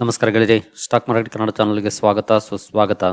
ನಮಸ್ಕಾರ ಗೆಳೆಯರಿ stock market Kannada ಚಾನಲ್ಗೆ ಸ್ವಾಗತ, ಸುಸ್ವಾಗತ.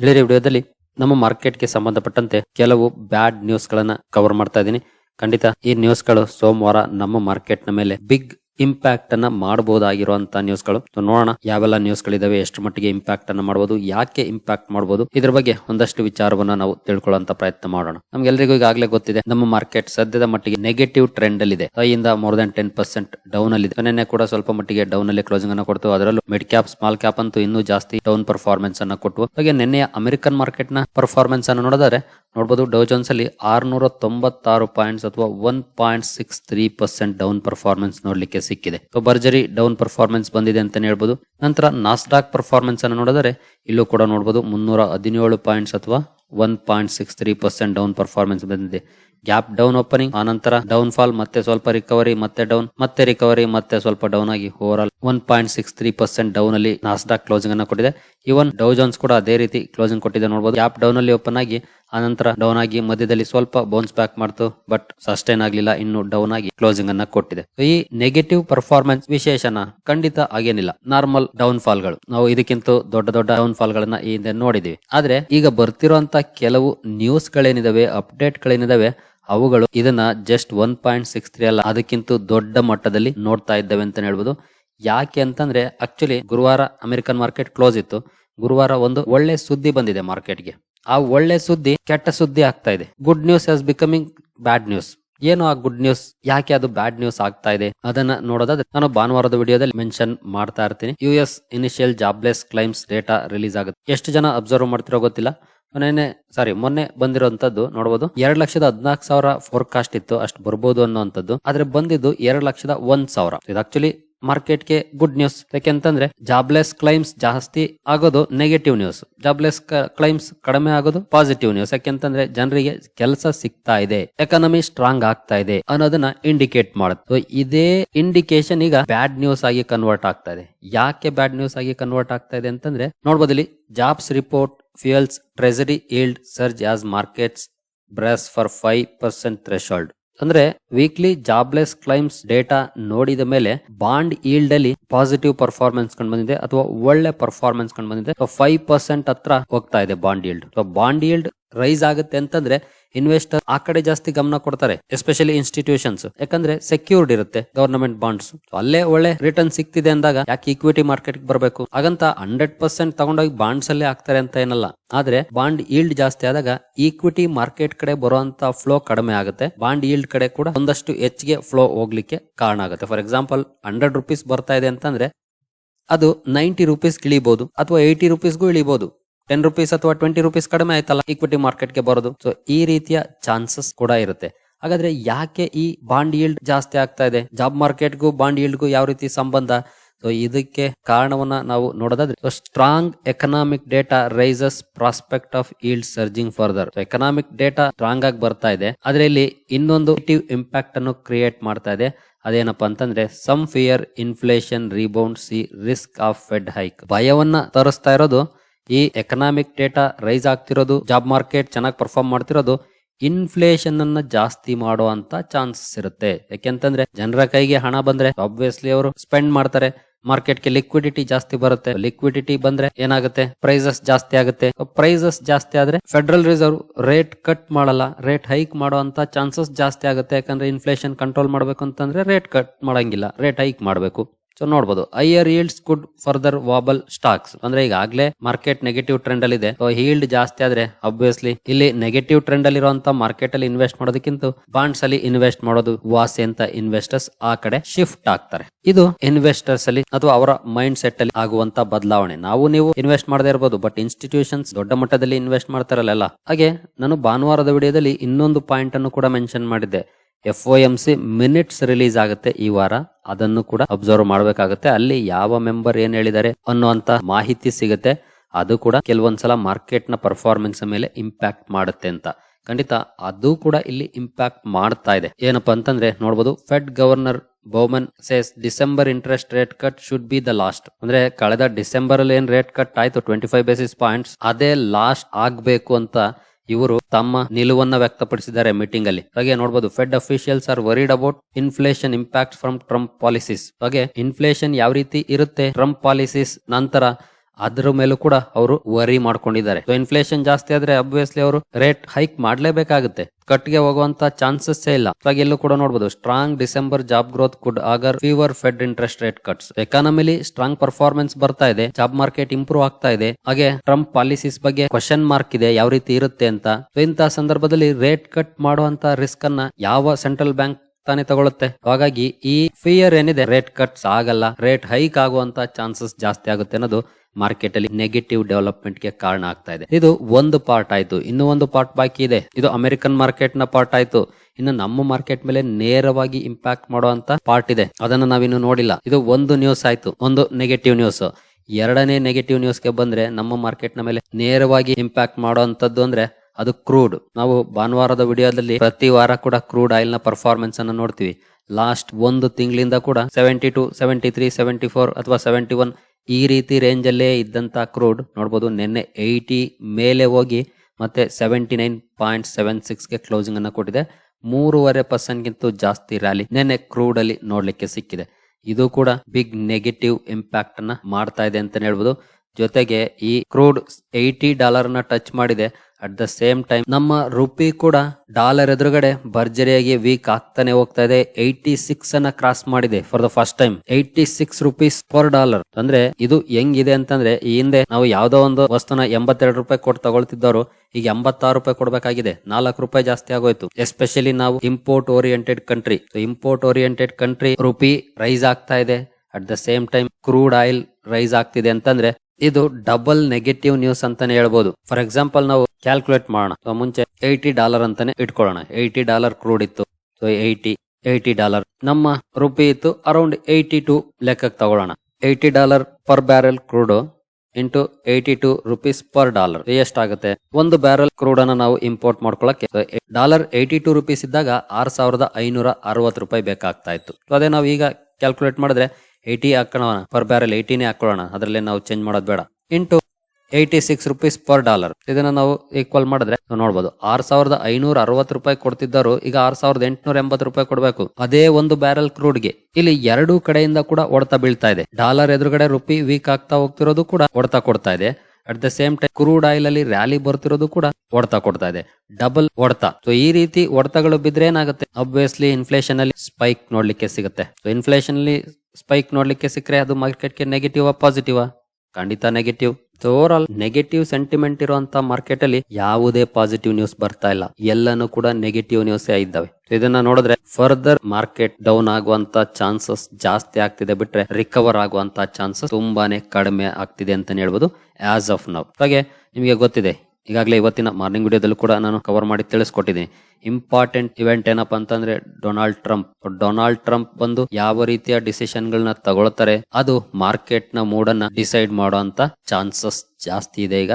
ಗೆಳೆಯರಿ ವಿಡಿಯೋದಲ್ಲಿ ನಮ್ಮ ಮಾರ್ಕೆಟ್ಗೆ ಸಂಬಂಧಪಟ್ಟಂತೆ ಕೆಲವು ಬ್ಯಾಡ್ ನ್ಯೂಸ್ ಗಳನ್ನ ಕವರ್ ಮಾಡ್ತಾ ಇದ್ದೀನಿ. ಖಂಡಿತ ಈ ನ್ಯೂಸ್ಗಳು ಸೋಮವಾರ ನಮ್ಮ ಮಾರ್ಕೆಟ್ ಮೇಲೆ ಬಿಗ್ ಇಂಪ್ಯಾಕ್ಟ್ ಅನ್ನ ಮಾಡಬಹುದಾಗಿರುವಂತಹ ನ್ಯೂಸ್ಗಳು. ನೋಡೋಣ ಯಾವೆಲ್ಲ ನ್ಯೂಸ್ ಗಳಿದಾವೆ, ಎಷ್ಟು ಮಟ್ಟಿಗೆ ಇಂಪ್ಯಾಕ್ಟ್ ಅನ್ನ ಮಾಡಬಹುದು ಯಾಕೆ ಇಂಪ್ಯಾಕ್ಟ್ ಮಾಡಬಹುದು ಇದ್ರ ಬಗ್ಗೆ ಒಂದಷ್ಟು ವಿಚಾರವನ್ನ ನಾವು ತಿಳ್ಕೊಳ್ಳುವಂತ ಪ್ರಯತ್ನ ಮಾಡೋಣ. ನಮ್ಗೆಲ್ರಿಗೂ ಈಗಾಗಲೇ ಗೊತ್ತಿದೆ, ನಮ್ಮ ಮಾರ್ಕೆಟ್ ಸದ್ಯದ ಮಟ್ಟಿಗೆ ನೆಗೆಟಿವ್ ಟ್ರೆಂಡ್ ಅಲ್ಲಿ ಇದೆ ಇಂದ more than ten percent down ಅಲ್ಲಿ ನಿನ್ನೆ ಕೂಡ ಸ್ವಲ್ಪ ಮಟ್ಟಿಗೆ ಡೌನ್ ಅಲ್ಲಿ ಕ್ಲೋಸಿಂಗ್ ಅನ್ನ ಕೊಡ್ತು. ಅದರಲ್ಲೂ ಮಿಡ್ ಕ್ಯಾಪ್ ಸ್ಮಾಲ್ ಕ್ಯಾಪ್ ಅಂತೂ ಇನ್ನೂ ಜಾಸ್ತಿ ಡೌನ್ ಪರ್ಫಾರ್ಮೆನ್ಸ್ ಅನ್ನ ಕೊಟ್ಟು ಹಾಗೆ ನಿನ್ನೆಯ ಅಮೆರಿಕನ್ ಮಾರ್ಕೆಟ್ನ ಪರ್ಫಾರ್ಮೆನ್ಸ್ ಅನ್ನು ನೋಡಿದರೆ ನೋಡಬಹುದು ಡೌ ಜೋನ್ಸ್ ಅಲ್ಲಿ ಆರ್ನೂರ ತೊಂಬತ್ತಾರು ಪಾಯಿಂಟ್ಸ್ ಅಥವಾ one point six three percent down performance ನೋಡ್ಲಿಕ್ಕೆ ಸಿಕ್ಕಿದೆ. ಸೊ ಭರ್ಜರಿ ಡೌನ್ ಪರ್ಫಾರ್ಮೆನ್ಸ್ ಬಂದಿದೆ ಅಂತಾನೆ ಹೇಳ್ಬೋದು. ನಂತರ ನಾಸ್ಡಾಕ್ ಪರ್ಫಾರ್ಮೆನ್ಸ್ ಅನ್ನು ನೋಡಿದರೆ ಇಲ್ಲೂ ಕೂಡ ನೋಡಬಹುದು ಮುನ್ನೂರ ಹದಿನೇಳು ಪಾಯಿಂಟ್ಸ್ ಅಥವಾ one point six three percent down performance ಬಂದಿದೆ. ಗ್ಯಾಪ್ ಡೌನ್ ಓಪನಿಂಗ್ ಆನಂತರ ಡೌನ್ ಫಾಲ್ ಮತ್ತೆ ಸ್ವಲ್ಪ ರಿಕವರಿ ಮತ್ತೆ ಡೌನ್ ಮತ್ತೆ ರಿಕವರಿ ಮತ್ತೆ ಸ್ವಲ್ಪ ಡೌನ್ ಆಗಿ over one point six three percent down ಅಲ್ಲಿ ನಾಸ್ಡಾಕ್ ಕ್ಲೋಸಿಂಗ್ ಅನ್ನು ಕೊಟ್ಟಿದೆ. ಇವನ್ ಡೌ ಜೋನ್ಸ್ ಕೂಡ ಅದೇ ರೀತಿ ಕ್ಲೋಸಿಂಗ್ ಕೊಟ್ಟಿದೆ ನೋಡಬಹುದು ಗ್ಯಾಪ್ ಡೌನ್ ಅಲ್ಲಿ ಓಪನ್ ಆಗಿ, ಆನಂತರ ಡೌನ್ ಆಗಿ ಮಧ್ಯದಲ್ಲಿ ಸ್ವಲ್ಪ ಬೌನ್ಸ್ ಬ್ಯಾಕ್ ಮಾಡ್ತು ಬಟ್ ಸಸ್ಟೈನ್ ಆಗಲಿಲ್ಲ, ಇನ್ನು ಡೌನ್ ಆಗಿ ಕ್ಲೋಸಿಂಗ್ ಅನ್ನ ಕೊಟ್ಟಿದೆ. ಈ ನೆಗೆಟಿವ್ ಪರ್ಫಾರ್ಮೆನ್ಸ್ ವಿಶೇಷನ ಖಂಡಿತ ಆಗೇನಿಲ್ಲ ನಾರ್ಮಲ್ ಡೌನ್ ಫಾಲ್ಗಳು ನಾವು ಇದಕ್ಕಿಂತ ದೊಡ್ಡ ದೊಡ್ಡ ಡೌನ್ ಫಾಲ್ ಗಳನ್ನ ಈ ಹಿಂದೆ ನೋಡಿದೀವಿ. ಆದ್ರೆ ಈಗ ಬರ್ತಿರುವಂತ ಕೆಲವು ನ್ಯೂಸ್ ಗಳೇನಿದಾವೆ ಅಪ್ಡೇಟ್ ಗಳೇನಿದಾವೆ ಅವುಗಳು ಇದನ್ನ just one point six three ಅಲ್ಲ, ಅದಕ್ಕಿಂತ ದೊಡ್ಡ ಮಟ್ಟದಲ್ಲಿ ನೋಡ್ತಾ ಇದ್ದಾವೆ ಅಂತ ಹೇಳ್ಬೋದು. ಯಾಕೆ ಅಂತಂದ್ರೆ ಆಕ್ಚುಲಿ ಗುರುವಾರ ಅಮೆರಿಕನ್ ಮಾರ್ಕೆಟ್ ಕ್ಲೋಸ್ ಇತ್ತು. ಗುರುವಾರ ಒಂದು ಒಳ್ಳೆ ಸುದ್ದಿ ಬಂದಿದೆ ಮಾರ್ಕೆಟ್ಗೆ ಆ ಒಳ್ಳೆ ಸುದ್ದಿ ಕೆಟ್ಟ ಸುದ್ದಿ ಆಗ್ತಾ ಇದೆ. Good news as becoming bad news ಏನು ಆ ಗುಡ್ ನ್ಯೂಸ್ ಯಾಕೆ ಅದು ಬ್ಯಾಡ್ ನ್ಯೂಸ್ ಆಗ್ತಾ ಇದೆ? ಅದನ್ನ ನೋಡೋದಾದ್ರೆ ನಾನು ಭಾನುವಾರದ ವಿಡಿಯೋದಲ್ಲಿ ಮೆನ್ಷನ್ ಮಾಡ್ತಾ ಇರ್ತೀನಿ. U S initial jobless claims data release ಆಗುತ್ತೆ. ಎಷ್ಟು ಜನ ಅಬ್ಸರ್ವ್ ಮಾಡ್ತಿರೋ ಗೊತ್ತಿಲ್ಲ. ಮೊನ್ನೆ ಸಾರಿ ಮೊನ್ನೆ ಬಂದಿರೋಂಥದ್ದು ನೋಡಬಹುದು ಎರಡ್ ಲಕ್ಷದ ಹದಿನಾಲ್ಕು ಸಾವಿರ ಫೋರ್ಕಾಸ್ಟ್ ಇತ್ತು. ಅಷ್ಟು ಬರ್ಬೋದು ಅನ್ನೋಂಥದ್ದು. ಆದ್ರೆ ಬಂದಿದ್ದು ಎರಡ್ ಲಕ್ಷದ ಒಂದ್ ಸಾವಿರ. ಇದು ಆಕ್ಚುಲಿ ಮಾರ್ಕೆಟ್ಗೆ ಗುಡ್ ನ್ಯೂಸ್. ಯಾಕೆಂತಂದ್ರೆ ಜಾಬ್ಲೆಸ್ ಕ್ಲೈಮ್ಸ್ ಜಾಸ್ತಿ ಆಗೋದು ನೆಗೆಟಿವ್ ನ್ಯೂಸ್ ಜಾಬ್ಲೆಸ್ ಕ್ಲೈಮ್ಸ್ ಕಡಿಮೆ ಆಗೋದು ಪಾಸಿಟಿವ್ ನ್ಯೂಸ್ ಯಾಕೆಂತಂದ್ರೆ, ಜನರಿಗೆ ಕೆಲಸ ಸಿಗ್ತಾ ಇದೆ. ಎಕಾನಮಿ ಸ್ಟ್ರಾಂಗ್ ಆಗ್ತಾ ಇದೆ ಅನ್ನೋದನ್ನ ಇಂಡಿಕೇಟ್ ಮಾಡುತ್ತೆ. ಇದೇ ಇಂಡಿಕೇಶನ್ ಈಗ ಬ್ಯಾಡ್ ನ್ಯೂಸ್ ಆಗಿ ಕನ್ವರ್ಟ್ ಆಗ್ತಾ ಇದೆ. ಯಾಕೆ ಬ್ಯಾಡ್ ನ್ಯೂಸ್ ಆಗಿ ಕನ್ವರ್ಟ್ ಆಗ್ತಾ ಇದೆ ಅಂತಂದ್ರೆ ನೋಡ್ಬೋದು ಇಲ್ಲಿ jobs report fuels treasury yield surge as markets brace for five percent threshold ಅಂದ್ರೆ ವೀಕ್ಲಿ ಜಾಬ್ಲೆಸ್ ಕ್ಲೈಮ್ಸ್ ಡೇಟಾ ನೋಡಿದ ಮೇಲೆ ಬಾಂಡ್ ಈಲ್ಡ್ ಅಲ್ಲಿ ಪಾಸಿಟಿವ್ ಪರ್ಫಾರ್ಮೆನ್ಸ್ ಕಂಡು ಬಂದಿದೆ ಅಥವಾ ಒಳ್ಳೆ ಪರ್ಫಾರ್ಮೆನ್ಸ್ ಕಂಡು ಬಂದಿದೆ. ಫೈವ್ ಪರ್ಸೆಂಟ್ ಹತ್ರ ಹೋಗ್ತಾ ಇದೆ bond yield bond yield rise ಆಗುತ್ತೆ ಅಂತಂದ್ರೆ ಇನ್ವೆಸ್ಟರ್ ಆ ಕಡೆ ಜಾಸ್ತಿ ಗಮನ ಕೊಡ್ತಾರೆ, ಎಸ್ಪೆಷಲಿ ಇನ್ಸ್ಟಿಟ್ಯೂಷನ್ಸ್. ಯಾಕಂದ್ರೆ ಸೆಕ್ಯೂರ್ಡ್ ಇರುತ್ತೆ ಗವರ್ನಮೆಂಟ್ ಬಾಂಡ್ಸ್. ಅಲ್ಲೇ ಒಳ್ಳೆ ರಿಟರ್ನ್ ಸಿಗ್ತಿದೆ ಅಂದಾಗ ಯಾಕೆ ಈಕ್ವಿಟಿ ಮಾರ್ಕೆಟ್ ಬರಬೇಕು? ಹಾಗಂತ ಹಂಡ್ರೆಡ್ ಪರ್ಸೆಂಟ್ ತಗೊಂಡೋಗಿ ಬಾಂಡ್ಸ್ ಅಲ್ಲೇ ಹಾಕ್ತಾರೆ ಅಂತ ಏನಲ್ಲ. ಆದ್ರೆ ಬಾಂಡ್ ಈಲ್ಡ್ ಜಾಸ್ತಿ ಆದಾಗ ಈಕ್ವಿಟಿ ಮಾರ್ಕೆಟ್ ಕಡೆ ಬರುವಂತ ಫ್ಲೋ ಕಡಿಮೆ ಆಗುತ್ತೆ. ಬಾಂಡ್ ಈಲ್ಡ್ ಕಡೆ ಕೂಡ ಒಂದಷ್ಟು ಹೆಚ್ಚಿಗೆ ಫ್ಲೋ ಹೋಗ್ಲಿಕ್ಕೆ ಕಾರಣ ಆಗುತ್ತೆ. ಫಾರ್ ಎಕ್ಸಾಂಪಲ್ ಹಂಡ್ರೆಡ್ ರುಪೀಸ್ ಬರ್ತಾ ಇದೆ ಅಂತಂದ್ರೆ ಅದು ನೈಂಟಿ ರುಪೀಸ್ ಇಳಿಬಹುದು ಅಥವಾ ಏಯ್ಟಿ ರುಪೀಸ್ಗೂ ಇಳಿಬಹುದು ಟೆನ್ ರುಪೀಸ್ ಅಥವಾ ಟ್ವೆಂಟಿ ರುಪೀಸ್ ಕಡಿಮೆ ಆಯ್ತಲ್ಲ ಈಕ್ವಿಟಿ ಮಾರ್ಕೆಟ್ಗೆ ಬರೋದು. ಸೊ ಈ ರೀತಿಯ ಚಾನ್ಸಸ್ ಕೂಡ ಇರುತ್ತೆ. ಹಾಗಾದ್ರೆ ಯಾಕೆ ಈ ಬಾಂಡ್ ಈಲ್ಡ್ ಜಾಸ್ತಿ ಆಗ್ತಾ ಇದೆ? ಜಾಬ್ ಮಾರ್ಕೆಟ್ಗೂ ಬಾಂಡ್ ಈಲ್ಡ್ಗೂ ಯಾವ ರೀತಿ ಸಂಬಂಧ? ಸೊ ಇದಕ್ಕೆ ಕಾರಣವನ್ನ ನಾವು ನೋಡೋದಾದ್ರೆ strong economic data raises prospect of yield surging further economic data strong ಆಗಿ ಬರ್ತಾ ಇದೆ. ಆದ್ರೆ ಇಲ್ಲಿ ಇನ್ನೊಂದು ಇಂಪ್ಯಾಕ್ಟ್ ಅನ್ನು ಕ್ರಿಯೇಟ್ ಮಾಡ್ತಾ ಇದೆ. ಅದೇನಪ್ಪ ಅಂತಂದ್ರೆ some fear inflation rebound see risk of Fed hike ಭಯವನ್ನ ತರಿಸ್ತಾ ಇರೋದು ಈ ಎಕನಾಮಿಕ್ ಡೇಟಾ ರೈಸ್ ಆಗ್ತಿರೋದು ಜಾಬ್ ಮಾರ್ಕೆಟ್ ಚೆನ್ನಾಗಿ ಪರ್ಫಾರ್ಮ್ ಮಾಡ್ತಿರೋದು ಇನ್ಫ್ಲೇಷನ್ ಅನ್ನ ಜಾಸ್ತಿ ಮಾಡೋ ಅಂತ ಚಾನ್ಸಸ್ ಇರುತ್ತೆ. ಯಾಕೆಂತಂದ್ರೆ ಜನರ ಕೈಗೆ ಹಣ ಬಂದ್ರೆ ಆಬ್ವಿಯಸ್ಲಿ ಅವರು ಸ್ಪೆಂಡ್ ಮಾಡ್ತಾರೆ. ಮಾರ್ಕೆಟ್ಗೆ ಲಿಕ್ವಿಡಿಟಿ ಜಾಸ್ತಿ ಬರುತ್ತೆ. ಲಿಕ್ವಿಡಿಟಿ ಬಂದ್ರೆ ಏನಾಗುತ್ತೆ? ಪ್ರೈಸಸ್ ಜಾಸ್ತಿ ಆಗುತ್ತೆ. ಪ್ರೈಸಸ್ ಜಾಸ್ತಿ ಆದ್ರೆ ಫೆಡರಲ್ ರಿಸರ್ವ್ ರೇಟ್ ಕಟ್ ಮಾಡಲ್ಲ. ರೇಟ್ ಹೈಕ್ ಮಾಡೋ ಅಂತ ಚಾನ್ಸಸ್ ಜಾಸ್ತಿ ಆಗುತ್ತೆ. ಯಾಕಂದ್ರೆ ಇನ್ಫ್ಲೇಷನ್ ಕಂಟ್ರೋಲ್ ಮಾಡ್ಬೇಕು ಅಂತಂದ್ರೆ ರೇಟ್ ಕಟ್ ಮಾಡಂಗಿಲ್ಲ. ರೇಟ್ ಹೈಕ್ ಮಾಡಬೇಕು. ಸೊ ನೋಡಬಹುದು higher yields could further wobble stocks ಅಂದ್ರೆ ಈಗಾಗಲೇ ಮಾರ್ಕೆಟ್ ನೆಗೆಟಿವ್ ಟ್ರೆಂಡ್ ಅಲ್ಲಿ ಇದೆ ಸೊ ಹೀಲ್ಡ್ ಜಾಸ್ತಿ ಆದ್ರೆ ಅಬ್ವಿಯಸ್ಲಿ ಇಲ್ಲಿ ನೆಗೆಟಿವ್ ಟ್ರೆಂಡ್ ಅಲ್ಲಿ ಇರುವಂತ ಮಾರ್ಕೆಟ್ ಅಲ್ಲಿ ಇನ್ವೆಸ್ಟ್ ಮಾಡೋದಕ್ಕಿಂತ ಬಾಂಡ್ಸ್ ಅಲ್ಲಿ ಇನ್ವೆಸ್ಟ್ ಮಾಡೋದು ವಾಸಿ ಅಂತ ಇನ್ವೆಸ್ಟರ್ಸ್ ಆ ಕಡೆ ಶಿಫ್ಟ್ ಆಗ್ತಾರೆ. ಇದು ಇನ್ವೆಸ್ಟರ್ಸ್ ಅಲ್ಲಿ ಅಥವಾ ಅವರ ಮೈಂಡ್ ಸೆಟ್ ಅಲ್ಲಿ ಆಗುವಂತ ಬದಲಾವಣೆ. ನಾವು ನೀವು ಇನ್ವೆಸ್ಟ್ ಮಾಡದೇ ಇರಬಹುದು ಬಟ್ ಇನ್ಸ್ಟಿಟ್ಯೂಷನ್ಸ್ ದೊಡ್ಡ ಮಟ್ಟದಲ್ಲಿ ಇನ್ವೆಸ್ಟ್ ಮಾಡ್ತಾರಲ್ಲ ಹಾಗೆ, ನಾನು ಭಾನುವಾರದ ವಿಡಿಯೋದಲ್ಲಿ ಇನ್ನೊಂದು ಪಾಯಿಂಟ್ ಅನ್ನು ಕೂಡ ಮೆನ್ಷನ್ ಮಾಡಿದ್ದೆ. F O M C minutes release ಆಗುತ್ತೆ ಈ ವಾರ. ಅದನ್ನು ಕೂಡ ಅಬ್ಸರ್ವ್ ಮಾಡಬೇಕಾಗುತ್ತೆ. ಅಲ್ಲಿ ಯಾವ ಮೆಂಬರ್ ಏನ್ ಹೇಳಿದ್ದಾರೆ ಅನ್ನುವಂತ ಮಾಹಿತಿ ಸಿಗುತ್ತೆ. ಅದು ಕೂಡ ಕೆಲವೊಂದ್ಸಲ ಮಾರ್ಕೆಟ್ನ ಪರ್ಫಾರ್ಮೆನ್ಸ್ ಮೇಲೆ ಇಂಪ್ಯಾಕ್ಟ್ ಮಾಡುತ್ತೆ ಅಂತ. ಖಂಡಿತ ಅದು ಕೂಡ ಇಲ್ಲಿ ಇಂಪ್ಯಾಕ್ಟ್ ಮಾಡ್ತಾ ಇದೆ. ಏನಪ್ಪಾ ಅಂತಂದ್ರೆ ನೋಡಬಹುದು Fed governor Bowman says December interest rate cut should be the last ಅಂದ್ರೆ ಕಳೆದ ಡಿಸೆಂಬರ್ ಅಲ್ಲಿ ಏನ್ ರೇಟ್ ಕಟ್ ಆಯ್ತು? ಟ್ವೆಂಟಿ ಫೈವ್ ಬೇಸಿಸ್ ಪಾಯಿಂಟ್ಸ್ ಅದೇ ಲಾಸ್ಟ್ ಆಗ್ಬೇಕು ಅಂತ ಇವರು ತಮ್ಮ ನಿಲುವನ್ನ ವ್ಯಕ್ತಪಡಿಸಿದ್ದಾರೆ ಮೀಟಿಂಗ್ ಅಲ್ಲಿ. ಹಾಗೆ ನೋಡಬಹುದು Fed officials are worried about inflation impact from Trump policies ಹಾಗೆ ಇನ್ಫ್ಲೇಷನ್ ಯಾವ ರೀತಿ ಇರುತ್ತೆ ಟ್ರಂಪ್ ಪಾಲಿಸೀಸ್ ನಂತರ ಅದ್ರ ಮೇಲೂ ಕೂಡ ಅವರು ವರಿ ಮಾಡ್ಕೊಂಡಿದ್ದಾರೆ. ಇನ್ಫ್ಲೇಷನ್ ಜಾಸ್ತಿ ಆದ್ರೆ ಅಬ್ವಿಯಸ್ಲಿ ಅವರು ರೇಟ್ ಹೈಕ್ ಮಾಡ್ಲೇಬೇಕಾಗುತ್ತೆ. ಕಟ್ಗೆ ಹೋಗುವಂತ ಚಾನ್ಸಸ್ ಇಲ್ಲ. ಎಲ್ಲೂ ಕೂಡ ನೋಡಬಹುದು strong December job growth could augur fewer Fed interest rate cuts economically strong performance ಬರ್ತಾ ಇದೆ ಜಾಬ್ ಮಾರ್ಕೆಟ್ ಇಂಪ್ರೂವ್ ಆಗ್ತಾ ಇದೆ. ಹಾಗೆ ಟ್ರಂಪ್ ಪಾಲಿಸೀಸ್ ಬಗ್ಗೆ ಕ್ವಶನ್ ಮಾರ್ಕ್ ಇದೆ, ಯಾವ ರೀತಿ ಇರುತ್ತೆ ಅಂತ. ಇಂತಹ ಸಂದರ್ಭದಲ್ಲಿ ರೇಟ್ ಕಟ್ ಮಾಡುವಂತ ರಿಸ್ಕ್ ಅನ್ನ ಯಾವ ಸೆಂಟ್ರಲ್ ಬ್ಯಾಂಕ್ ತಾನೇ ತಗೊಳುತ್ತೆ. ಹಾಗಾಗಿ ಈ ಫಿಯರ್ ಏನಿದೆ ರೇಟ್ ಕಟ್ಸ್ ಆಗಲ್ಲ ರೇಟ್ ಹೈಕ್ ಆಗುವಂತ ಚಾನ್ಸಸ್ ಜಾಸ್ತಿ ಆಗುತ್ತೆ ಅನ್ನೋದು ಮಾರ್ಕೆಟ್ ಅಲ್ಲಿ ನೆಗೆಟಿವ್ ಡೆವಲಪ್ಮೆಂಟ್ಗೆ ಕಾರಣ ಆಗ್ತಾ ಇದೆ. ಇದು ಒಂದು ಪಾರ್ಟ್ ಆಯ್ತು. ಇನ್ನೂ ಒಂದು ಪಾರ್ಟ್ ಬಾಕಿ ಇದೆ. ಇದು ಅಮೆರಿಕನ್ ಮಾರ್ಕೆಟ್ನ ಪಾರ್ಟ್ ಆಯ್ತು. ಇನ್ನು ನಮ್ಮ ಮಾರ್ಕೆಟ್ ಮೇಲೆ ನೇರವಾಗಿ ಇಂಪ್ಯಾಕ್ಟ್ ಮಾಡುವಂತ ಪಾರ್ಟ್ ಇದೆ. ಅದನ್ನ ನಾವಿನ್ನು ನೋಡಿಲ್ಲ. ಇದು ಒಂದು ನ್ಯೂಸ್ ಆಯ್ತು. ಒಂದು ನೆಗೆಟಿವ್ ನ್ಯೂಸ್ ಎರಡನೇ ನೆಗೆಟಿವ್ ನ್ಯೂಸ್ಗೆ ಬಂದ್ರೆ ನಮ್ಮ ಮಾರ್ಕೆಟ್ನ ಮೇಲೆ ನೇರವಾಗಿ ಇಂಪ್ಯಾಕ್ಟ್ ಮಾಡುವಂತದ್ದು ಅಂದ್ರೆ ಅದು ಕ್ರೂಡ್. ನಾವು ಭಾನುವಾರದ ವಿಡಿಯೋದಲ್ಲಿ ಪ್ರತಿ ವಾರ ಕೂಡ ಕ್ರೂಡ್ ಆಯಿಲ್ನ ಪರ್ಫಾರ್ಮೆನ್ಸ್ ಅನ್ನು ನೋಡ್ತೀವಿ. ಲಾಸ್ಟ್ ಒಂದು ತಿಂಗಳಿಂದ ಕೂಡ seventy two seventy three seventy four ಅಥವಾ ಸೆವೆಂಟಿ ಒನ್ ಈ ರೀತಿ ರೇಂಜ್ ಅಲ್ಲೇ ಇದ್ದಂತ ಕ್ರೂಡ್ ನೋಡಬಹುದು ನಿನ್ನೆ ಏಯ್ಟಿ ಮೇಲೆ ಹೋಗಿ ಮತ್ತೆ ಸೆವೆಂಟಿ ನೈನ್ ಪಾಯಿಂಟ್ ಸೆವೆನ್ ಸಿಕ್ಸ್ಗೆ ಕ್ಲೋಸಿಂಗ್ ಅನ್ನು ಕೊಟ್ಟಿದೆ. ಮೂರುವರೆ ಪರ್ಸೆಂಟ್ ಗಿಂತ ಜಾಸ್ತಿ ರ್ಯಾಲಿ ನಿನ್ನೆ ಕ್ರೂಡ್ ಅಲ್ಲಿ ನೋಡ್ಲಿಕ್ಕೆ ಸಿಕ್ಕಿದೆ. ಇದು ಕೂಡ ಬಿಗ್ ನೆಗೆಟಿವ್ ಇಂಪ್ಯಾಕ್ಟ್ ಅನ್ನ ಮಾಡ್ತಾ ಇದೆ ಅಂತ ಹೇಳ್ಬೋದು. ಜೊತೆಗೆ ಈ ಕ್ರೂಡ್ ಏಯ್ಟಿ ಡಾಲರ್ನ ಟಚ್ ಮಾಡಿದೆ. ಅಟ್ ದ ಸೇಮ್ ಟೈಮ್ ನಮ್ಮ ರುಪಿ ಕೂಡ ಡಾಲರ್ ಎದುರುಗಡೆ ಭರ್ಜರಿಯಾಗಿ ವೀಕ್ ಆಗ್ತಾನೆ ಹೋಗ್ತಾ ಇದೆ. ಏಯ್ಟಿ ಸಿಕ್ಸ್ ಅನ್ನ ಕ್ರಾಸ್ ಮಾಡಿದೆ for the first time eighty six rupees per dollar ಅಂದ್ರೆ ಇದು ಹೆಂಗಿದೆ ಅಂತಂದ್ರೆ, ಈ ಹಿಂದೆ ನಾವು ಯಾವ್ದೋ ಒಂದು ವಸ್ತುನ ಎಂಬತ್ತೆರಡು ರೂಪಾಯಿ ಕೊಟ್ಟು ತಗೊಳ್ತಿದ್ದವರು, ಈಗ ಎಂಬತ್ತಾರು ರೂಪಾಯಿ ಕೊಡಬೇಕಾಗಿದೆ. ನಾಲ್ಕು ರೂಪಾಯಿ ಜಾಸ್ತಿ ಆಗೋಯ್ತು. ಎಸ್ಪೆಷಲಿ ನಾವು import oriented country import oriented country rupee rise ಆಗ್ತಾ ಇದೆ. At the same time crude oil rise ಆಗ್ತಿದೆ ಅಂತಂದ್ರೆ ಇದು ಡಬಲ್ ನೆಗೆಟಿವ್ ನ್ಯೂಸ್ ಅಂತಾನೆ ಹೇಳ್ಬೋದು. ಫಾರ್ ಎಕ್ಸಾಂಪಲ್ ನಾವು ಕ್ಯಾಲ್ಕುಲೇಟ್ ಮಾಡೋಣ. ಮುಂಚೆ ಏಯ್ಟಿ ಡಾಲರ್ ಅಂತಾನೆ ಇಟ್ಕೊಳ್ಳೋಣ. ಏಯ್ಟಿ ಡಾಲರ್ ಕ್ರೂಡ್ ಇತ್ತು. ಸೊ ಏಯ್ಟಿ ಏಯ್ಟಿ ಡಾಲರ್ ನಮ್ಮ ರುಪಿ ಇತ್ತು ಅರೌಂಡ್ ಏಯ್ಟಿ ಟು ಲೆಕ್ಕಕ್ಕೆ ತಗೊಳ್ಳೋಣ. Eighty dollar per barrel crude into eighty two rupees per dollar ಎಷ್ಟಾಗುತ್ತೆ? ಒಂದು ಬ್ಯಾರಲ್ ಕ್ರೂಡ್ ಅನ್ನ ನಾವು ಇಂಪೋರ್ಟ್ ಮಾಡ್ಕೊಳಕ್ಕೆ ಡಾಲರ್ ಏಯ್ಟಿ ಟು ರುಪೀಸ್ ಇದ್ದಾಗ ಆರ್ ಸಾವಿರದ ಐನೂರ ಅರವತ್ತು ರೂಪಾಯಿ ಬೇಕಾಗ್ತಾ ಇತ್ತು. ಅದೇ ನಾವು ಈಗ ಕ್ಯಾಲ್ಕುಲೇಟ್ ಮಾಡಿದ್ರೆ ಏಯ್ಟಿ ಹಾಕೋಣ ಪರ್ ಬ್ಯಾರಲ್ ಏಯ್ಟಿನೇ ಹಾಕೊಳ್ಳೋಣ ಅದರಲ್ಲಿ ನಾವು ಚೇಂಜ್ ಮಾಡೋದು ಬೇಡ. Into eighty six rupees per dollar ಇದನ್ನ ನಾವು ಈಕ್ವಲ್ ಮಾಡಿದ್ರೆ ನೋಡಬಹುದು ಆರ್ ಸಾವಿರದ ಐನೂರ ಅರವತ್ತು ರೂಪಾಯಿ ಕೊಡ್ತಿದ್ದರು ಈಗ ಆರ್ ಸಾವಿರದ ಎಂಟುನೂರ ಎಂಬತ್ತು ರೂಪಾಯಿ ಕೊಡಬೇಕು. ಅದೇ ಒಂದು ಬ್ಯಾರಲ್ ಕ್ರೂಡ್ಗೆ ಇಲ್ಲಿ ಎರಡೂ ಕಡೆಯಿಂದ ಕೂಡ ಹೊಡೆತ ಬೀಳ್ತಾ ಇದೆ. ಡಾಲರ್ ಎದುರುಗಡೆ ರುಪಿ ವೀಕ್ ಆಗ್ತಾ ಹೋಗ್ತಿರೋದು ಕೂಡ ಹೊಡೆತ ಕೊಡ್ತಾ ಇದೆ. At the same time crude oil ಅಲ್ಲಿ ರ್ಯಾಲಿ ಬರ್ತಿರೋದು ಕೂಡ ಹೊಡೆತ ಕೊಡ್ತಾ ಇದೆ. ಡಬಲ್ ಹೊಡೆತ. ಸೊ ಈ ರೀತಿ ಹೊಡೆತಗಳು ಬಿದ್ರೆ ಏನಾಗುತ್ತೆ? ಅಬ್ವಿಯಸ್ಲಿ ಇನ್ಫ್ಲೇಷನ್ ಅಲ್ಲಿ ಸ್ಪೈಕ್ ನೋಡ್ಲಿಕ್ಕೆ ಸಿಗುತ್ತೆ. ಸೊ ಇನ್ಫ್ಲೇಷನ್ ಅಲ್ಲಿ ಸ್ಪೈಕ್ ನೋಡ್ಲಿಕ್ಕೆ ಸಿಕ್ಕರೆ ಅದು ಮಾರ್ಕೆಟ್ಗೆ ನೆಗೆಟಿವ್ ಪಾಸಿಟಿವ್ ಖಂಡಿತ negative over all negative sentiment ಇರುವಂತ ಮಾರ್ಕೆಟ್ ಅಲ್ಲಿ ಯಾವುದೇ ಪಾಸಿಟಿವ್ ನ್ಯೂಸ್ ಬರ್ತಾ ಇಲ್ಲ. ಎಲ್ಲಾನು ಕೂಡ ನೆಗೆಟಿವ್ ನ್ಯೂಸ್ ಇದ್ದಾವೆ. ಇದನ್ನ ನೋಡಿದ್ರೆ ಫರ್ದರ್ ಮಾರ್ಕೆಟ್ ಡೌನ್ ಆಗುವಂತ ಚಾನ್ಸಸ್ ಜಾಸ್ತಿ ಆಗ್ತಿದೆ ಬಿಟ್ರೆ ರಿಕವರ್ ಆಗುವಂತ ಚಾನ್ಸಸ್ ತುಂಬಾನೇ ಕಡಿಮೆ ಆಗ್ತಿದೆ ಅಂತಾನೆ ಹೇಳ್ಬೋದು ಆಸ್ ಆಫ್ ನೌ ಹಾಗೆ ನಿಮಗೆ ಗೊತ್ತಿದೆ ಈಗಾಗಲೇ ಇವತ್ತಿನ ಮಾರ್ನಿಂಗ್ ವಿಡಿಯೋದಲ್ಲೂ ಕೂಡ ನಾನು ಕವರ್ ಮಾಡಿ ತಿಳಿಸ್ಕೊಟ್ಟಿದ್ದೀನಿ. ಇಂಪಾರ್ಟೆಂಟ್ ಇವೆಂಟ್ ಏನಪ್ಪಾ ಅಂತಂದ್ರೆ ಡೊನಾಲ್ಡ್ ಟ್ರಂಪ್ ಡೊನಾಲ್ಡ್ ಟ್ರಂಪ್ ಬಂದು ಯಾವ ರೀತಿಯ ಡಿಸಿಷನ್ ಗಳನ್ನ ತಗೊಳ್ತಾರೆ, ಅದು ಮಾರ್ಕೆಟ್ನ ಮೂಡನ್ನ ಡಿಸೈಡ್ ಮಾಡುವಂತ ಚಾನ್ಸಸ್ ಜಾಸ್ತಿ ಇದೆ ಈಗ.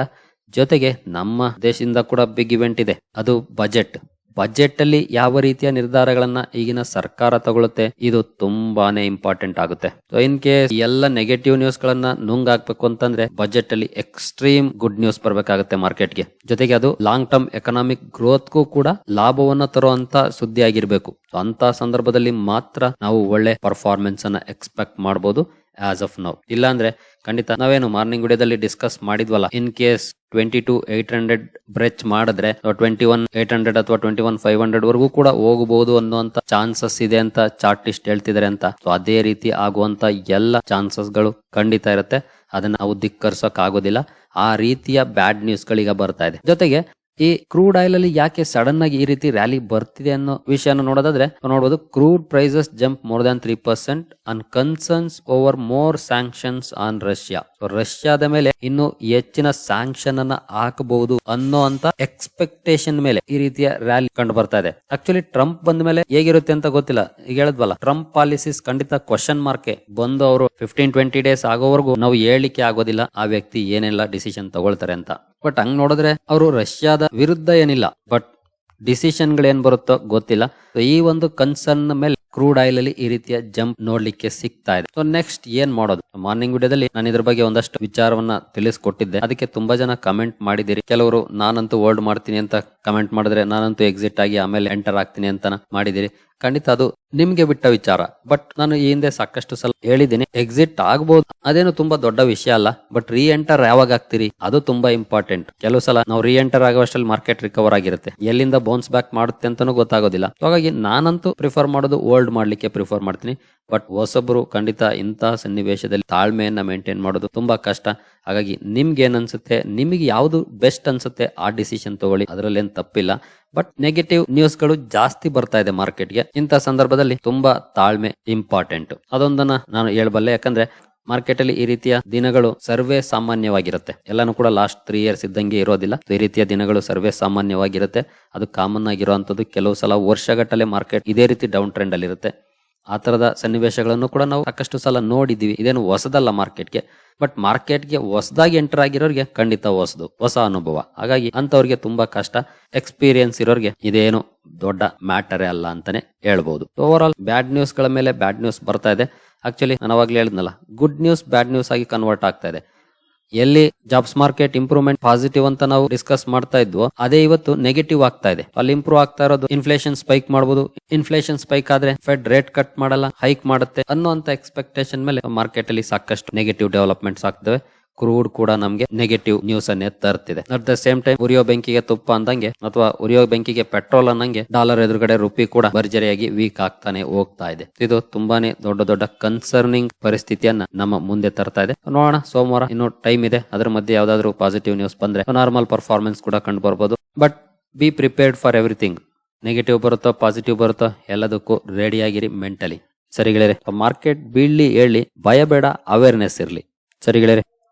ಜೊತೆಗೆ ನಮ್ಮ ದೇಶದಿಂದ ಕೂಡ ಬಿಗ್ ಇವೆಂಟ್ ಇದೆ. ಅದು ಬಜೆಟ್ ಬಜೆಟ್ ಅಲ್ಲಿ ಯಾವ ರೀತಿಯ ನಿರ್ಧಾರಗಳನ್ನ ಈಗಿನ ಸರ್ಕಾರ ತಗೊಳುತ್ತೆ, ಇದು ತುಂಬಾನೇ ಇಂಪಾರ್ಟೆಂಟ್ ಆಗುತ್ತೆ. ಸೊ ಇನ್ ಕೇಸ್ ಎಲ್ಲ ನೆಗೆಟಿವ್ ನ್ಯೂಸ್ ಗಳನ್ನ ನುಂಗಾಕ್ಬೇಕು ಅಂತಂದ್ರೆ ಬಜೆಟ್ ಅಲ್ಲಿ ಎಕ್ಸ್ಟ್ರೀಮ್ ಗುಡ್ ನ್ಯೂಸ್ ಬರ್ಬೇಕಾಗುತ್ತೆ ಮಾರ್ಕೆಟ್ಗೆ. ಜೊತೆಗೆ ಅದು ಲಾಂಗ್ ಟರ್ಮ್ ಎಕನಾಮಿಕ್ ಗ್ರೋತ್ಗೂ ಕೂಡ ಲಾಭವನ್ನ ತರುವಂತ ಸುದ್ದಿ ಆಗಿರ್ಬೇಕು. ಅಂತ ಸಂದರ್ಭದಲ್ಲಿ ಮಾತ್ರ ನಾವು ಒಳ್ಳೆ ಪರ್ಫಾರ್ಮೆನ್ಸ್ ಅನ್ನ ಎಕ್ಸ್ಪೆಕ್ಟ್ ಮಾಡಬಹುದು ಆಸ್ ಆಫ್ ನೌ ಇಲ್ಲಾಂದ್ರೆ ಖಂಡಿತ ನಾವೇನು ಮಾರ್ನಿಂಗ್ ವಿಡಿಯೋದಲ್ಲಿ discuss ಮಾಡಿದ್ವಲ್ಲ in case twenty two eight hundred breach ಮಾಡಿದ್ರೆ ಟ್ವೆಂಟಿ ಒನ್ ಏಟ್ ಹಂಡ್ರೆಡ್ ಅಥವಾ ಟ್ವೆಂಟಿ ಒನ್ ಫೈವ್ ಹಂಡ್ರೆಡ್ ವರೆಗೂ ಕೂಡ ಹೋಗಬಹುದು ಅನ್ನುವಂತ ಚಾನ್ಸಸ್ ಇದೆ ಅಂತ ಚಾರ್ಟಿಸ್ಟ್ ಹೇಳ್ತಿದ್ದಾರೆ ಅಂತ. ಸೊ ಅದೇ ರೀತಿ ಆಗುವಂತ ಎಲ್ಲ ಚಾನ್ಸಸ್ಗಳು ಖಂಡಿತ ಇರುತ್ತೆ. ಅದನ್ನ ನಾವು ಧಿಕ್ಕರ್ಸಕ್ ಆಗೋದಿಲ್ಲ ಆ ರೀತಿಯ ಬ್ಯಾಡ್ ನ್ಯೂಸ್ ಗಳೀಗ ಬರ್ತಾ ಇದೆ. ಜೊತೆಗೆ ಈ ಕ್ರೂಡ್ ಆಯಿಲ್ ಅಲ್ಲಿ ಯಾಕೆ ಸಡನ್ ಆಗಿ ಈ ರೀತಿ ರ್ಯಾಲಿ ಬರ್ತಿದೆ ಅನ್ನೋ ವಿಷಯನ ನೋಡೋದಾದ್ರೆ ನೋಡಬಹುದು crude prices jump more than three percent and concerns over more sanctions on Russia ರಷ್ಯಾದ ಮೇಲೆ ಇನ್ನು ಹೆಚ್ಚಿನ ಸ್ಯಾಂಕ್ಷನ್ ಅನ್ನ ಹಾಕಬಹುದು ಅನ್ನೋ ಅಂತ ಎಕ್ಸ್ಪೆಕ್ಟೇಷನ್ ಮೇಲೆ ಈ ರೀತಿಯ ರ್ಯಾಲಿ ಕಂಡು ಬರ್ತಾ ಇದೆ. ಆಕ್ಚುಲಿ ಟ್ರಂಪ್ ಬಂದ ಮೇಲೆ ಹೇಗಿರುತ್ತೆ ಅಂತ ಗೊತ್ತಿಲ್ಲ. ಈಗ ಹೇಳದ್ವಲ್ಲ ಟ್ರಂಪ್ ಪಾಲಿಸೀಸ್ ಖಂಡಿತ ಕ್ವಶನ್ ಮಾರ್ಕ್ ಬಂದು ಅವರು ಫಿಫ್ಟೀನ್ ಟ್ವೆಂಟಿ ಡೇಸ್ ಆಗೋವರೆಗೂ ನಾವು ಹೇಳಿಕೆ ಆಗೋದಿಲ್ಲ, ಆ ವ್ಯಕ್ತಿ ಏನೆಲ್ಲ ಡಿಸಿಷನ್ ತಗೊಳ್ತಾರೆ ಅಂತ. ಬಟ್ ಹಂಗ್ ನೋಡಿದ್ರೆ ಅವರು ರಷ್ಯಾದ ವಿರುದ್ಧ ಏನಿಲ್ಲ. ಬಟ್ ಡಿಸಿಷನ್ ಏನ್ ಬರುತ್ತೋ ಗೊತ್ತಿಲ್ಲ. ಈ ಒಂದು ಕನ್ಸರ್ನ್ ಮೇಲೆ ಕ್ರೂಡ್ ಆಯಿಲ್ ಅಲ್ಲಿ ಈ ರೀತಿಯ ಜಂಪ್ ನೋಡ್ಲಿಕ್ಕೆ ಸಿಗ್ತಾ ಇದೆ. ಸೊ ನೆಕ್ಸ್ಟ್ ಏನ್ ಮಾಡೋದು? ಮಾರ್ನಿಂಗ್ ವಿಡಿಯೋದಲ್ಲಿ ನಾನು ಇದ್ರ ಬಗ್ಗೆ ಒಂದಷ್ಟು ವಿಚಾರವನ್ನ ತಿಳಿಸ್ಕೊಟ್ಟಿದ್ದೆ. ಅದಕ್ಕೆ ತುಂಬಾ ಜನ ಕಮೆಂಟ್ ಮಾಡಿದಿರಿ ಕೆಲವರು ನಾನಂತೂ ಹೋಲ್ಡ್ ಮಾಡ್ತೀನಿ ಅಂತ ಕಮೆಂಟ್ ಮಾಡಿದ್ರೆ ನಾನಂತೂ ಎಕ್ಸಿಟ್ ಆಗಿ ಆಮೇಲೆ ಎಂಟರ್ ಆಗ್ತೀನಿ ಅಂತ ಮಾಡಿದಿರಿ ಖಂಡಿತ ಅದು ನಿಮ್ಗೆ ಬಿಟ್ಟ ವಿಚಾರ. ಬಟ್ ನಾನು ಈ ಹಿಂದೆ ಸಾಕಷ್ಟು ಸಲ ಹೇಳಿದ್ದೀನಿ ಎಕ್ಸಿಟ್ ಆಗ್ಬೋದು. ಅದೇನು ತುಂಬಾ ದೊಡ್ಡ ವಿಷಯ ಅಲ್ಲ ಬಟ್ ರೀ ಎಂಟರ್ ಯಾವಾಗ ಆಗ್ತೀರಿ? ಅದು ತುಂಬಾ ಇಂಪಾರ್ಟೆಂಟ್ ಕೆಲವು ಸಲ ನಾವು ರೀ ಎಂಟರ್ ಆಗುವಷ್ಟರಲ್ಲಿ ಮಾರ್ಕೆಟ್ ರಿಕವರ್ ಆಗಿರುತ್ತೆ. ಎಲ್ಲಿಂದ ಬೌನ್ಸ್ ಬ್ಯಾಕ್ ಮಾಡುತ್ತೆ ಅಂತಾನೂ ಗೊತ್ತಾಗೋದಿಲ್ಲ. ಹಾಗಾಗಿ ನಾನಂತೂ ಪ್ರಿಫರ್ ಮಾಡೋದು ಓಲ್ಡ್ ಮಾಡ್ಲಿಕ್ಕೆ ಪ್ರಿಫರ್ ಮಾಡ್ತೀನಿ. ಬಟ್ ಹೊಸೊಬ್ರು ಖಂಡಿತ ಇಂತಹ ಸನ್ನಿವೇಶದಲ್ಲಿ ತಾಳ್ಮೆಯನ್ನ ಮೇಂಟೈನ್ ಮಾಡೋದು ತುಂಬಾ ಕಷ್ಟ. ಹಾಗಾಗಿ ನಿಮ್ಗೆ ಏನ್ ನಿಮಗೆ ಯಾವುದು ಬೆಸ್ಟ್ ಅನ್ಸುತ್ತೆ? ಆ ಡಿಸಿಷನ್ ತಗೊಳ್ಳಿ. ಅದರಲ್ಲೇನ್ ತಪ್ಪಿಲ್ಲ. ಬಟ್ ನೆಗೆಟಿವ್ ನ್ಯೂಸ್ಗಳು ಜಾಸ್ತಿ ಬರ್ತಾ ಇದೆ ಮಾರ್ಕೆಟ್ಗೆ. ಇಂಥ ಸಂದರ್ಭದಲ್ಲಿ ತುಂಬಾ ತಾಳ್ಮೆ ಇಂಪಾರ್ಟೆಂಟ್ ಅದೊಂದನ್ನ ನಾನು ಹೇಳಬಲ್ಲೆ, ಯಾಕಂದ್ರೆ ಮಾರ್ಕೆಟ್ ಅಲ್ಲಿ ಈ ರೀತಿಯ ದಿನಗಳು ಸರ್ವೇ ಸಾಮಾನ್ಯವಾಗಿರುತ್ತೆ. ಎಲ್ಲಾನು ಕೂಡ ಲಾಸ್ಟ್ ತ್ರೀ ಇಯರ್ಸ್ ಇದ್ದಂಗೆ ಇರೋದಿಲ್ಲ. ಈ ರೀತಿಯ ದಿನಗಳು ಸರ್ವೇ ಸಾಮಾನ್ಯವಾಗಿರುತ್ತೆ. ಅದು ಕಾಮನ್ ಆಗಿರುವಂತದ್ದು ಕೆಲವು ಸಲ ವರ್ಷಗಟ್ಟಲೆ ಮಾರ್ಕೆಟ್ ಇದೇ ರೀತಿ ಡೌನ್ ಟ್ರೆಂಡ್ ಅಲ್ಲಿ ಇರುತ್ತೆ ಆ ತರದ ಸನ್ನಿವೇಶಗಳನ್ನು ಕೂಡ ನಾವು ಸಾಕಷ್ಟು ಸಲ ನೋಡಿದ್ದೀವಿ. ಇದೇನು ಹೊಸದಲ್ಲ ಮಾರ್ಕೆಟ್ಗೆ. ಬಟ್ ಮಾರ್ಕೆಟ್ಗೆ ಹೊಸದಾಗಿ ಎಂಟರ್ ಆಗಿರೋರಿಗೆ ಖಂಡಿತ ಹೊಸದು, ಹೊಸ ಅನುಭವ. ಹಾಗಾಗಿ ಅಂತವ್ರಿಗೆ ತುಂಬಾ ಕಷ್ಟ. ಎಕ್ಸ್ಪೀರಿಯನ್ಸ್ ಇರೋರಿಗೆ ಇದೇನು ದೊಡ್ಡ ಮ್ಯಾಟರೇ ಅಲ್ಲ ಅಂತಾನೆ ಹೇಳ್ಬಹುದು ಓವರ್ ಆಲ್ ಬ್ಯಾಡ್ ನ್ಯೂಸ್ಗಳ ಮೇಲೆ ಬ್ಯಾಡ್ ನ್ಯೂಸ್ ಬರ್ತಾ ಇದೆ. ಆಕ್ಚುಲಿ ನಾನು ಅವಾಗ್ಲೇ ಹೇಳಿದ್ನಲ್ಲ, ಗುಡ್ ನ್ಯೂಸ್ ಬ್ಯಾಡ್ ನ್ಯೂಸ್ ಆಗಿ ಕನ್ವರ್ಟ್ ಆಗ್ತಾ ಇದೆ. ಎಲ್ಲಿ ಜಾಬ್ಸ್ ಮಾರ್ಕೆಟ್ ಇಂಪ್ರೂವ್ಮೆಂಟ್ ಪಾಸಿಟಿವ್ ಅಂತ ನಾವು ಡಿಸ್ಕಸ್ ಮಾಡ್ತಾ ಇದ್ವು, ಅದೇ ಇವತ್ತು ನೆಗೆಟಿವ್ ಆಗ್ತಾ ಇದೆ. ಅಲ್ಲಿ ಇಂಪ್ರೂವ್ ಆಗ್ತಾ ಇರೋದು ಇನ್ಫ್ಲೇಷನ್ ಸ್ಪೈಕ್ ಮಾಡಬಹುದು ಇನ್ಫ್ಲೇಷನ್ ಸ್ಪೈಕ್ ಆದ್ರೆ ಫೆಡ್ ರೇಟ್ ಕಟ್ ಮಾಡಲ್ಲ ಹೈಕ್ ಮಾಡುತ್ತೆ ಅನ್ನುವಂತ ಎಕ್ಸ್ಪೆಕ್ಟೇಷನ್ ಮೇಲೆ ಮಾರ್ಕೆಟ್ ಅಲ್ಲಿ ಸಾಕಷ್ಟು ನೆಗೆಟಿವ್ ಡೆವಲಪ್ಮೆಂಟ್ಸ್ ಆಗ್ತವೆ. ಕ್ರೂಡ್ ಕೂಡ ನಮಗೆ ನೆಗೆಟಿವ್ ನ್ಯೂಸ್ ಅನ್ನೇ ತರ್ತಿದೆ. ಅಟ್ ದ ಸೇಮ್ ಟೈಮ್ ಉರಿಯೋ ಬೆಂಕಿಗೆ ತುಪ್ಪ ಅಂದಂಗೆ ಅಥವಾ ಉರಿಯೋ ಬೆಂಕಿಗೆ ಪೆಟ್ರೋಲ್ ಅನ್ನಂಗೆ ಡಾಲರ್ ಎದುರುಗಡೆ ರುಪಿ ಕೂಡ ಭರ್ಜರಿಯಾಗಿ ವೀಕ್ ಆಗ್ತಾನೆ ಹೋಗ್ತಾ ಇದೆ. ಇದು ತುಂಬಾನೇ ದೊಡ್ಡ ದೊಡ್ಡ ಕನ್ಸರ್ನಿಂಗ್ ಪರಿಸ್ಥಿತಿಯನ್ನ ನಮ್ಮ ಮುಂದೆ ತರ್ತಾ ಇದೆ. ನೋಡೋಣ, ಸೋಮವಾರ ಇನ್ನು ಟೈಮ್ ಇದೆ. ಅದ್ರ ಮಧ್ಯೆ ಯಾವ್ದಾದ್ರು ಪಾಸಿಟಿವ್ ನ್ಯೂಸ್ ಬಂದ್ರೆ ನಾರ್ಮಲ್ ಪರ್ಫಾರ್ಮೆನ್ಸ್ ಕೂಡ ಕಂಡು ಬರ್ಬೋದು. But be prepared for everything negative ಬರುತ್ತೋ ಪಾಸಿಟಿವ್ ಬರುತ್ತೋ, ಎಲ್ಲದಕ್ಕೂ ರೆಡಿ ಆಗಿರಿ ಮೆಂಟಲಿ ಸರಿಗಳೇ ಮಾರ್ಕೆಟ್ ಬೀಳ್ಲಿ ಹೇಳಿ ಭಯ ಬೇಡ ಅವೇರ್ನೆಸ್ ಇರಲಿ. ಸರಿಗಳೇ